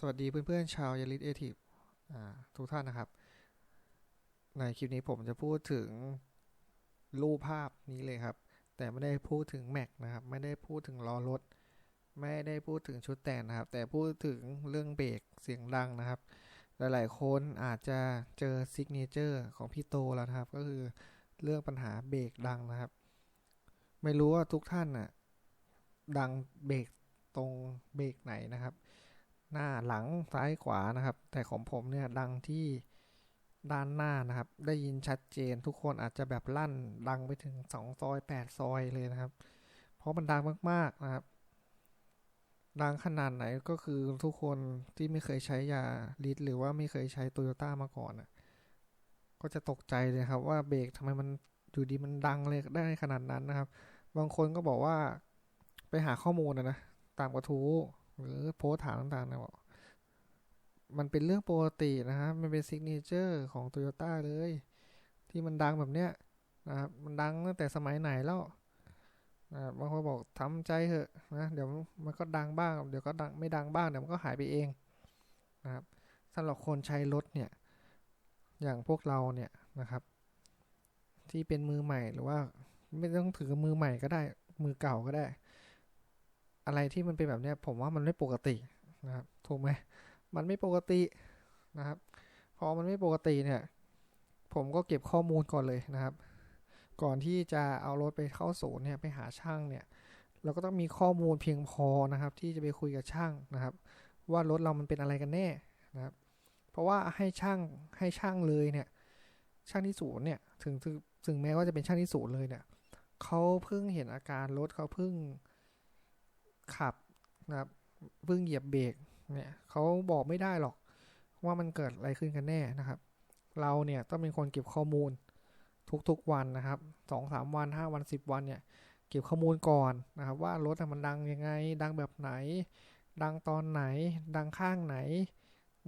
สวัสดีเพื่อนๆชาวยาริสเอทีฟทุกท่านนะครับ ในคลิปนี้ผมจะพูดถึงรูปภาพนี้เลยครับ แต่ไม่ได้พูดถึงแม็กนะครับ ไม่ได้พูดถึงล้อรถ ไม่ได้พูดถึงชุดแต่งนะครับ แต่พูดถึงเรื่องเบรกเสียงดังนะครับ หลายๆคนอาจจะเจอซิกเนเจอร์ของพี่โตแล้วนะครับ ก็คือเรื่องปัญหาเบรกดังนะครับ ไม่รู้ว่าทุกท่านน่ะดังเบรกตรงเบรกไหนนะครับ หน้าหลังซ้ายขวานะครับ แต่ของผมเนี่ยดังที่ด้านหน้านะครับ ได้ยินชัดเจนทุกคนอาจจะแบบลั่นดังไปถึงสองซอยแปดซอยเลยนะครับ เพราะมันดังมากๆนะครับ ดังขนาดไหนก็คือทุกคนที่ไม่เคยใช้ยาลิตหรือว่าไม่เคยใช้โตโยต้ามาก่อนอะก็จะตกใจเลยครับว่าเบรกทำไมมันอยู่ดีมันดังเลยได้ขนาดนั้นนะครับ บางคนก็บอกว่าไปหาข้อมูลนะนะตามกระทู้ หรือโพสถามต่างๆนะบอกมันเป็นเรื่องปกตินะครับ มันเป็นซิกเนเจอร์ของโตโยต้าเลย ที่มันดังแบบเนี้ยนะครับมันดังตั้งแต่สมัยไหนแล้วนะบางคนบอกทำใจเถอะนะเดี๋ยวมันก็ดังบ้าง เดี๋ยวก็ดังไม่ดังบ้างเดี๋ยวมันก็หายไปเองนะครับสำหรับคนใช้รถเนี่ยอย่างพวกเราเนี่ยนะครับ ที่เป็นมือใหม่หรือว่าไม่ต้องถือมือใหม่ก็ได้มือเก่าก็ได้ อะไรที่มันเป็นแบบเนี้ยผมว่ามันไม่ปกตินะครับถูกไหมมันไม่ปกตินะครับพอมันไม่ปกติเนี่ย ผมก็เก็บข้อมูลก่อนเลยนะครับ ก่อนที่จะเอารถไปเข้าศูนย์เนี่ยไปหาช่างเนี่ย เราก็ต้องมีข้อมูลเพียงพอนะครับ ที่จะไปคุยกับช่างนะครับ ว่ารถเรามันเป็นอะไรกันแน่นะครับ เพราะว่าให้ช่างให้ช่างเลยเนี่ย ช่างที่ศูนย์เนี่ยถึงถึงถึงแม้ว่าจะเป็นช่างที่ศูนย์เลยเนี่ยเขาเพิ่งเห็นอาการรถเขาเพิ่ง ขับนะครับเพิ่งเหยียบเบรกเนี่ยเขาบอกไม่ได้หรอกว่ามันเกิดอะไรขึ้นกันแน่นะครับ เราเนี่ยต้องเป็นคนเก็บข้อมูลทุกๆวันนะครับสองสามวันห้าวันสิบวันเนี่ยเก็บข้อมูลก่อนนะครับ ว่ารถมันดังยังไง ดังแบบไหน ดังตอนไหน ดังข้างไหน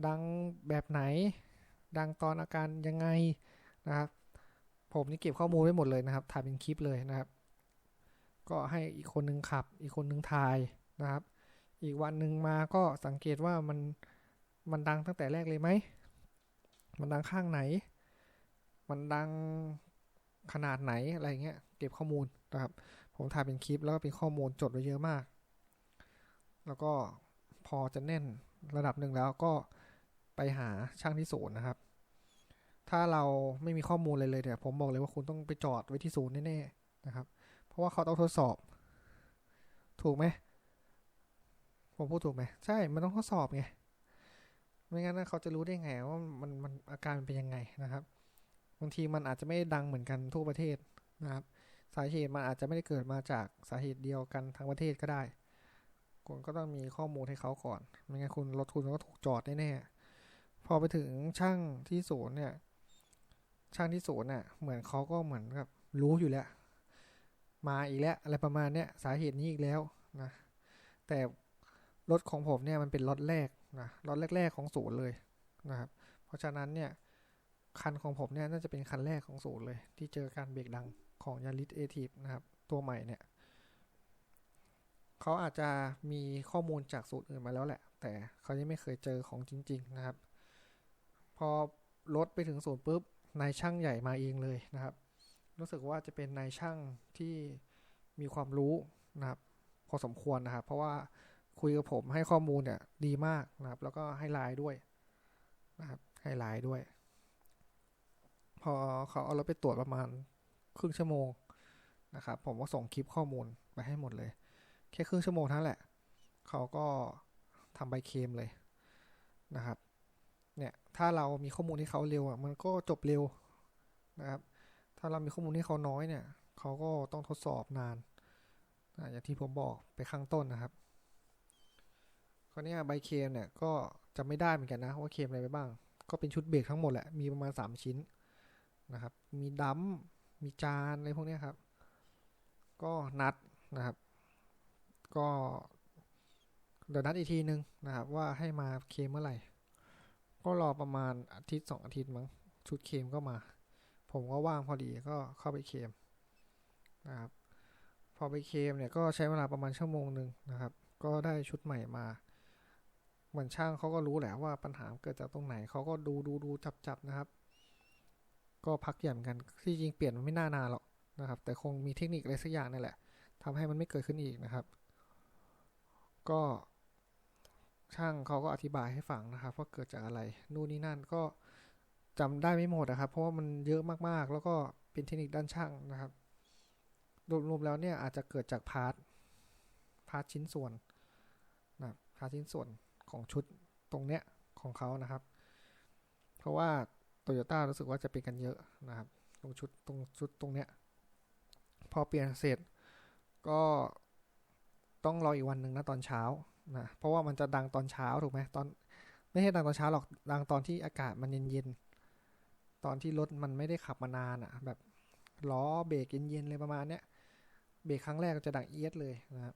ดังแบบไหน ดังตอนอาการยังไงนะครับ ผมนี่เก็บข้อมูลไว้หมดเลยนะครับถ่ายเป็นคลิปเลยนะครับ ก็ให้อีกคนนึงขับ อีกคนนึงถ่าย นะครับ อีกวันหนึ่งมาก็สังเกตว่ามันมันดังตั้งแต่แรกเลยไหม มันดังข้างไหน มันดังขนาดไหนอะไรเงี้ย เก็บข้อมูลนะครับ ผมถ่ายเป็นคลิปแล้วก็เป็นข้อมูลจดไว้เยอะมาก แล้วก็พอจะแน่นระดับหนึ่งแล้วก็ไปหาช่างที่ศูนย์นะครับ ถ้าเราไม่มีข้อมูลเลยเลยเนี่ยผมบอกเลยว่าคุณต้องไปจอดไว้ที่ศูนย์แน่ๆนะครับ เพราะว่าเขาต้องทดสอบ ถูกไหม ผมพูดถูกไหมใช่ มันต้องทดสอบไง ไม่งั้นเขาจะรู้ได้ไงว่ามันมันอาการมันเป็นยังไงนะครับ บางทีมันอาจจะไม่ดังเหมือนกันทั่วประเทศนะครับ สาเหตุมันอาจจะไม่ได้เกิดมาจากสาเหตุเดียวกันทั้งประเทศก็ได้คุณก็ต้องมีข้อมูลให้เขาก่อน ไม่งั้นคุณรถคุณก็ถูกจอดแน่ๆ พอไปถึงช่างที่ศูนย์เนี่ย ช่างที่ศูนย์เนี่ยเหมือนเขาก็เหมือนกับรู้อยู่แล้ว มาอีกแล้วอะไรประมาณเนี้ยสาเหตุนี้อีกแล้วนะ แต่ รถของผมเนี่ยมันเป็นรถแรกนะรถแรก ๆของศูนย์เลยนะครับ เพราะฉะนั้นเนี่ยคันของผมเนี่ยน่าจะเป็นคันแรกของศูนย์เลย ที่เจอการเบรกดังของยาริสเอทีฟนะครับ ตัวใหม่เนี่ยเขาอาจจะมีข้อมูลจากสูตรอื่นมาแล้วแหละ แต่เขายังไม่เคยเจอของจริง ๆ นะครับ พอรถไปถึงศูนย์ปุ๊บนายช่างใหญ่มาเองเลยนะครับ รู้สึกว่าจะเป็นนายช่างที่มีความรู้นะครับ พอสมควรนะครับ เพราะว่า คุยกับผมให้ข้อมูลเนี่ยดีมากนะครับ แล้วก็ให้ไลน์ด้วยนะครับ ให้ไลน์ด้วย พอเขาเอาเรถไปตรวจประมาณครึ่งชั่วโมงนะครับ ผมก็ส่งคลิปข้อมูลไปให้หมดเลย แค่ครึ่งชั่วโมงเท่านั้นแหละ เขาก็ทำใบเคมเลยนะครับ เนี่ยถ้าเรามีข้อมูลที่เขาเร็วอะมันก็จบเร็วนะครับ ถ้าเรามีข้อมูลที่เขาน้อยเนี่ย เขาก็ต้องทดสอบนานอย่างที่ผมบอกไปข้างต้นนะครับ คราวนี้ใบเคมเนี่ยก็จะไม่ได้เหมือนกันนะว่าเคมอะไรไปบ้าง ก็เป็นชุดเบรกทั้งหมดแหละ มีประมาณ 3 ชิ้นนะครับ มีดัมมีจานอะไรพวกนี้ครับ ก็นัดนะครับ ก็เดี๋ยวนัดอีกทีนึงนะครับ ว่าให้มาเคมเมื่อไหร่ ก็รอประมาณอาทิตย์สองอาทิตย์มั้งชุดเคมก็มา ผมก็ว่างพอดีก็เข้าไปเคมนะครับพอไปเคมเนี่ยก็ใช้เวลาประมาณชั่วโมงหนึ่งนะครับ ก็ได้ชุดใหม่มา เหมือนช่างเขาก็รู้แหละว่าปัญหาเกิดจากตรงไหนเขาก็ดูดูดูจับจับนะครับ ก็พักหญ่อนกันที่จริงเปลี่ยนมันไม่น่านานหรอกนะครับ แต่คงมีเทคนิคอะไรสักอย่างนี่แหละทำให้มันไม่เกิดขึ้นอีกนะครับ ก็ช่างเขาก็อธิบายให้ฟังนะครับว่าเกิดจากอะไรนู่นนี่นั่นก็จำได้ไม่หมดนะครับ เพราะว่ามันเยอะมากๆ แล้วก็เป็นเทคนิคด้านช่างนะครับรวมๆแล้วเนี่ยอาจจะเกิดจากพาร์ทพาร์ทชิ้นส่วนนะพาร์ทชิ้นส่วน ของชุดตรงเนี้ยของเขานะครับ เพราะว่าโตโยต้ารู้สึกว่าจะเป็นกันเยอะนะครับ ตรงชุดตรงชุดตรงเนี้ยพอเปลี่ยนเสร็จก็ต้องรออีกวันหนึ่งนะตอนเช้านะเพราะว่ามันจะดังตอนเช้าถูกไหมตอนไม่ใช่ดังตอนเช้าหรอกดังตอนที่อากาศมันเย็นๆตอนที่รถมันไม่ได้ขับมานานอะ่ะ แบบล้อเบรกเย็นๆเลยประมาณเนี้ยเบรกครั้งแรกจะดังเอียดเลยนะครับ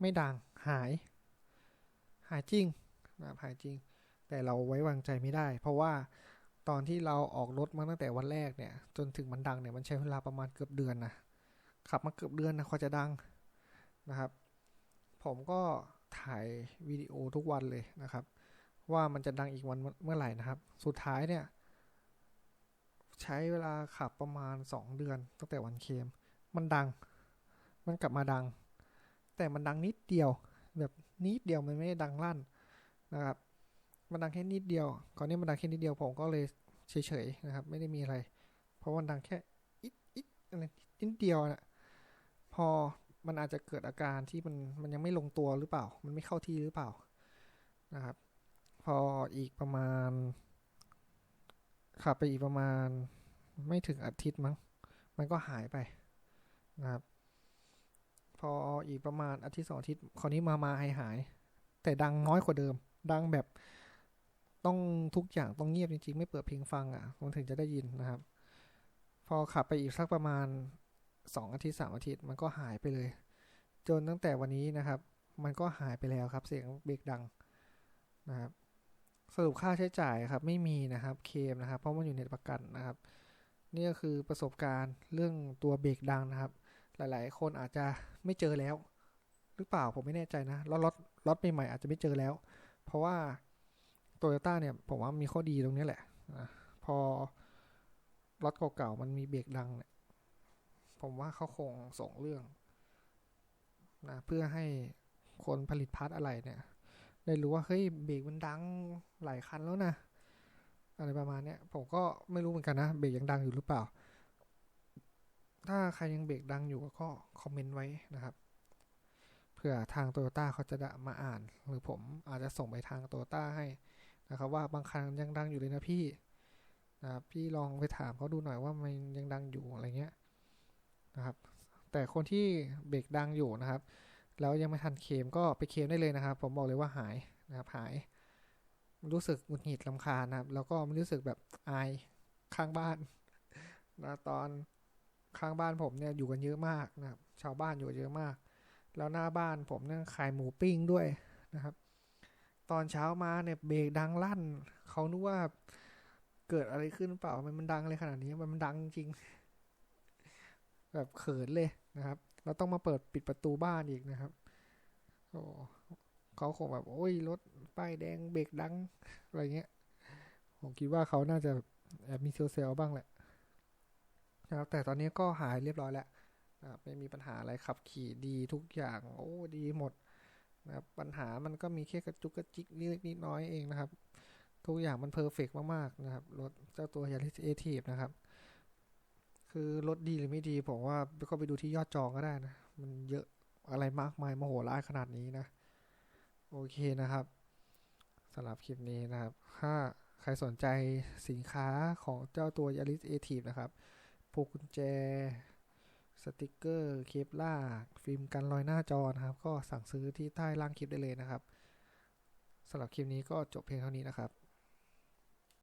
ไม่ดังหาย หายจริงนะครับหายจริง แต่เราไว้วางใจไม่ได้ เพราะว่าตอนที่เราออกรถมาตั้งแต่วันแรกเนี่ย จนถึงมันดังเนี่ยมันใช้เวลาประมาณเกือบเดือนนะขับมาเกือบเดือนนะเขาจะดังนะครับ ผมก็ถ่ายวิดีโอทุกวันเลยนะครับ ว่ามันจะดังอีกวันเมื่อไหร่นะครับ สุดท้ายเนี่ย ใช้เวลาขับประมาณ 2 เดือนตั้งแต่วันเคมมันดัง มันกลับมาดัง แต่มันดังนิดเดียว นิดเดียวมันไม่ได้ดังลั่นนะครับ มันดังแค่นิดเดียวก่อนนี้มันดังแค่นิดเดียวผมก็เลยเฉยๆนะครับ ไม่ได้มีอะไร เพราะมันดังแค่อิดอิดอะไรนิดเดียวนะพอมันอาจจะเกิดอาการที่มันมันยังไม่ลงตัวหรือเปล่า มันไม่เข้าที่หรือเปล่านะครับ พออีกประมาณขับไปอีกประมาณไม่ถึงอาทิตย์มั้ง มันก็หายไปนะครับ พออีกประมาณอาทิตย์สองอาทิตย์คราวนี้มามาหายหาย แต่ดังน้อยกว่าเดิม ดังแบบต้องทุกอย่างต้องเงียบจริงๆ ไม่เปิดเพลงฟังอะ่ะมันถึงจะได้ยินนะครับ พอขับไปอีกสักประมาณสองอาทิตย์สามอาทิตย์มันก็หายไปเลย จนตั้งแต่วันนี้นะครับ มันก็หายไปแล้วครับเสียงเบรกดังนะครับ สรุปค่าใช้จ่ายครับไม่มีนะครับเคมนะครับ เพราะมันอยู่ในประกันนะครับ นี่ก็คือประสบการณ์เรื่องตัวเบรกดังนะครับ หลาย ๆ คนอาจจะไม่เจอแล้ว หรือเปล่าผมไม่แน่ใจนะแล้วรถรถใหม่ๆอาจจะไม่เจอแล้ว เพราะว่าโตโยต้าเนี่ยผมว่ามีข้อดีตรงนี้แหละนะพอรถเก่าๆมันมีเบรกดังเนี่ยผมว่าเขาคงส่งเรื่องนะเพื่อให้คนผลิตพาร์ทอะไรเนี่ย ได้รู้ว่าเฮ้ยเบรกมันดังหลายคันแล้วนะอะไรประมาณเนี้ยผมก็ไม่รู้เหมือนกันนะเบรกยังดังอยู่หรือเปล่า ถ้าใครยังเบรกดังอยู่ก็คอมเมนต์ไว้นะครับเผื่อทางโตโยต้าเขาจะมาอ่าน หรือผมอาจจะส่งไปทางโตโยต้าให้นะครับ ว่าบางคันยังดังอยู่เลยนะพี่นะครับพี่ลองไปถามเขาดูหน่อยว่ามันยังดังอยู่อะไรเงี้ยนะครับ แต่คนที่เบรกดังอยู่นะครับ แล้วยังไม่ทันเคมก็ไปเคมได้เลยนะครับ ผมบอกเลยว่าหายนะครับหายรู้สึกหงุดหงิดลำคาญนะครับ แล้วก็ไม่รู้สึกแบบอายข้างบ้านนะตอน ข้างบ้านผมเนี่ยอยู่กันเยอะมากนะครับ ชาวบ้านอยู่เยอะมาก แล้วหน้าบ้านผมเนี่ยขายหมูปิ้งด้วยนะครับ ตอนเช้ามาเนี่ยเบรกดังลั่นเขานึกว่าเกิดอะไรขึ้นเปล่ามันมันดังเลยขนาดนี้มันมันดังจริง แบบเขินเลยนะครับเราต้องมาเปิดปิดประตูบ้านอีกนะครับโอ้เขาคงแบบโอ้ยรถป้ายแดงเบรกดังอะไรเงี้ยผมคิดว่าเขาน่าจะแอบมีเซลเซลบ้างแหละ นะครับ แต่ตอนนี้ก็หายเรียบร้อยแล้วนะครับไม่มีปัญหาอะไรขับขี่ดีทุกอย่าง โอ้ดีหมดนะครับปัญหามันก็มีแค่กระจุกกระจิกนิดนิดน้อยเองนะครับ ทุกอย่างมันเพอร์เฟกมากๆนะครับรถเจ้าตัวยาริสเอทีฟนะครับ คือรถดีหรือไม่ดีผมว่าก็ไปดูที่ยอดจองก็ได้นะ มันเยอะอะไรมากมายมโหฬารขนาดนี้นะ โอเคนะครับสำหรับคลิปนี้นะครับ ถ้าใครสนใจสินค้าของเจ้าตัว Yaris a t i v นะครับ พวกกุญแจ สติกเกอร์ เคปล่าฟิล์มกันรอยหน้าจอนะครับ ก็สั่งซื้อที่ใต้ล่างคลิปได้เลยนะครับสำหรับคลิปนี้ก็จบเพียงเท่านี้นะครับ